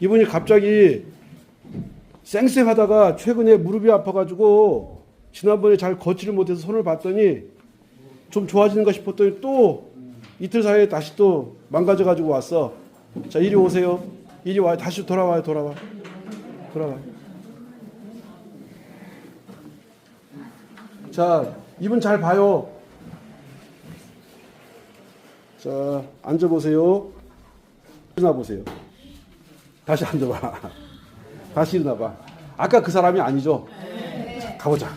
이분이 갑자기 쌩쌩하다가 최근에 무릎이 아파가지고 지난번에 잘 걷지를 못해서 손을 봤더니 좀 좋아지는가 싶었더니 또 이틀 사이에 다시 또 망가져가지고 왔어. 자 이리 오세요. 이리 와요. 다시 돌아와요. 돌아와. 돌아와. 자 이분 잘 봐요. 자 앉아보세요. 일어나 보세요. 다시 앉아봐. 다시 일어나봐. 아까 그 사람이 아니죠? 자, 가보자.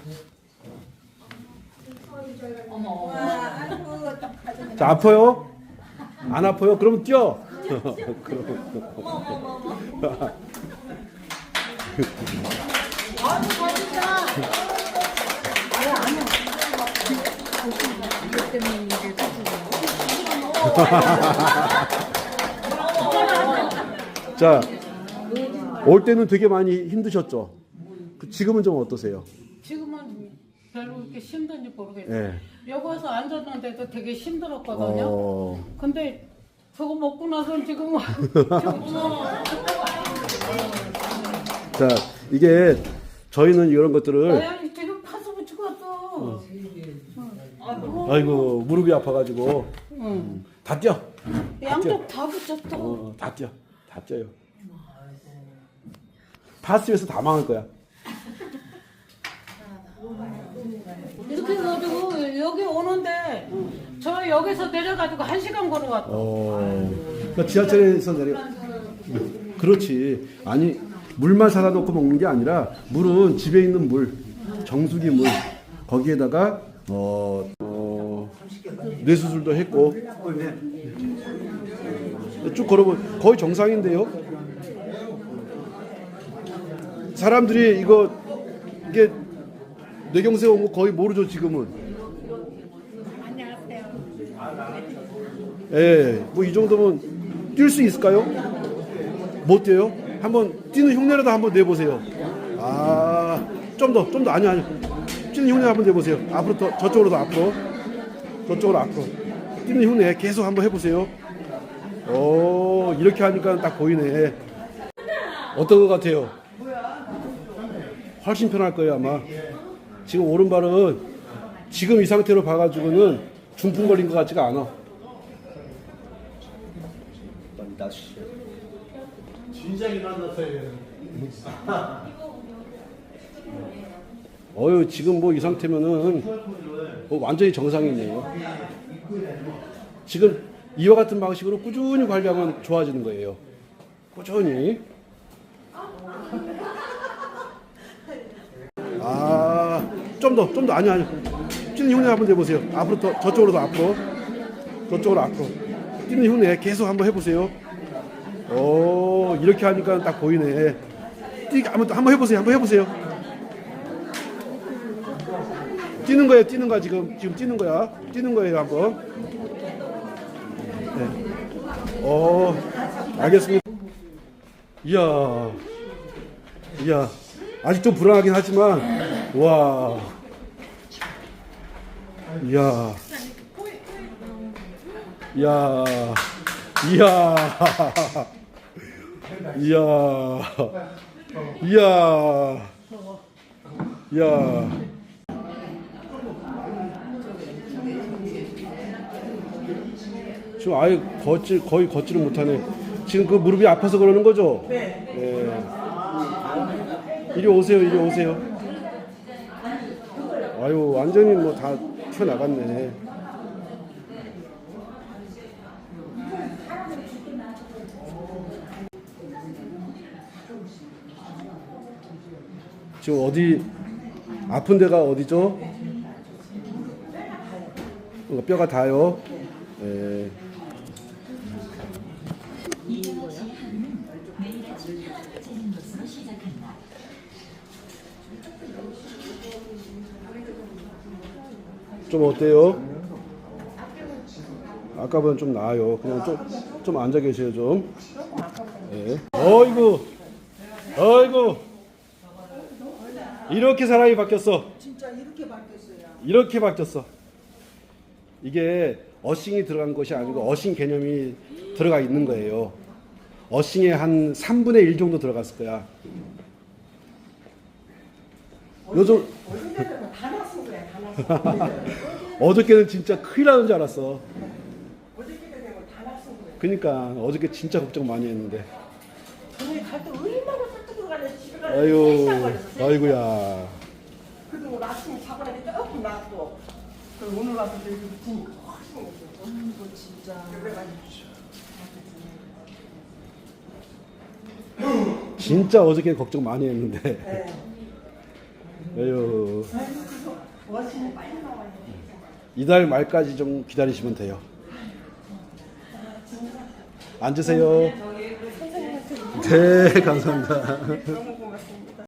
자, 아파요? 안 아파요? 그럼 뛰어. 그럼. 자, 올 때는 되게 많이 힘드셨죠? 그 지금은 좀 어떠세요? 지금은 별로 이렇게 힘든지 모르겠어요. 예. 여기 와서 앉았는데도 되게 힘들었거든요. 어, 근데 저거 먹고 나서 지금은 자, 이게 저희는 이런 것들을 아니 지금 파스 붙이고 왔어. 아이고 무릎이 아파가지고 응. 다 뛰어. 양쪽 다 붙였어. 어, 다 뛰어. 다 뛰어요. 파스에서 다 망할 거야. 이렇게 해가지고 여기 오는데 저 여기서 내려가지고 한 시간 걸어왔어. 어, 그러니까 지하철에서 내려. 그렇지. 아니 물만 사다 놓고 먹는 게 아니라 물은 집에 있는 물, 정수기 물 거기에다가 어, 어 뇌수술도 했고 쭉 걸어보 거의 정상인데요. 사람들이 이거 이게 뇌경색 온 거 거의 모르죠 지금은. 예, 뭐 이 정도면 뛸 수 있을까요? 못 뛰어요? 한번 뛰는 흉내라도 한번 내보세요. 아, 좀 더, 좀 더, 아니, 아니. 뛰는 흉내 한번 내보세요. 앞으로 더, 저쪽으로 더 앞으로. 저쪽으로 앞으로. 뛰는 흉내 계속 한번 해보세요. 오, 이렇게 하니까 딱 보이네. 어떤 것 같아요? 훨씬 편할 거예요, 아마. 지금 오른발은 지금 이 상태로 봐가지고는 중풍 걸린 것 같지가 않아. 어유 지금 뭐 이 상태면은 뭐 완전히 정상이네요. 지금 이와 같은 방식으로 꾸준히 관리하면 좋아지는 거예요. 꾸준히. 아, 좀 더, 좀 더, 아니, 아니. 뛰는 흉내 한번 내보세요. 앞으로 더, 저쪽으로 더 앞으로. 저쪽으로 앞으로. 뛰는 흉내 계속 한번 해보세요. 오, 이렇게 하니까 딱 보이네. 뛰, 한번, 한번 해보세요. 한번 해보세요. 뛰는 거예요, 뛰는 거야, 지금. 지금 뛰는 거야. 뛰는 거예요, 한번. 네. 어, 알겠습니다. 이야. 이야. 아직 좀 불안하긴 하지만, 와. 이야. 이야. 이야. 이야. 이야. 이야. 지금 아예 걷질 거의 걷지를 못하네. 지금 그 무릎이 아파서 그러는 거죠? 네. 이리 오세요, 이리 오세요. 아유, 완전히 뭐 다 튀어나갔네. 지금 어디 아픈 데가 어디죠? 어, 뼈가 닿아요. 예. 좀 어때요? 아까보다 좀 나아요. 그냥 좀, 좀 앉아 계세요, 좀. 예. 어이구, 어이구. 이렇게 사람이 바뀌었어. 진짜 이렇게 바뀌었어요. 이렇게 바뀌었어. 이게 어싱이 들어간 것이 아니고 어싱 개념이 들어가 있는 거예요. 어싱에 한 3분의 1 정도 들어갔을 거야. 요즘 어제는 다 났어 그래 다 났어 어저께는 진짜 큰일 나는 줄 알았어. 어저께 되면 다 났어 그래 그러니까 어저께 진짜 걱정 많이 했는데. 저녁에 갈때 얼마나 싹둑 가네 집에 가는 아유, 시간 걸렸어 아이고야. 그래도 오늘 아침에 자고 나니까 조금 나았고 그리고 오늘 와서 저기 붙으니까 훨씬 없어 이거 진짜. 그래가지고 진짜 어저께 걱정 많이 했는데. 네. 돼 이달 말까지 좀 기다리시면 돼요. 앉으세요. 그 네, 감사합니다. 너무 고맙습니다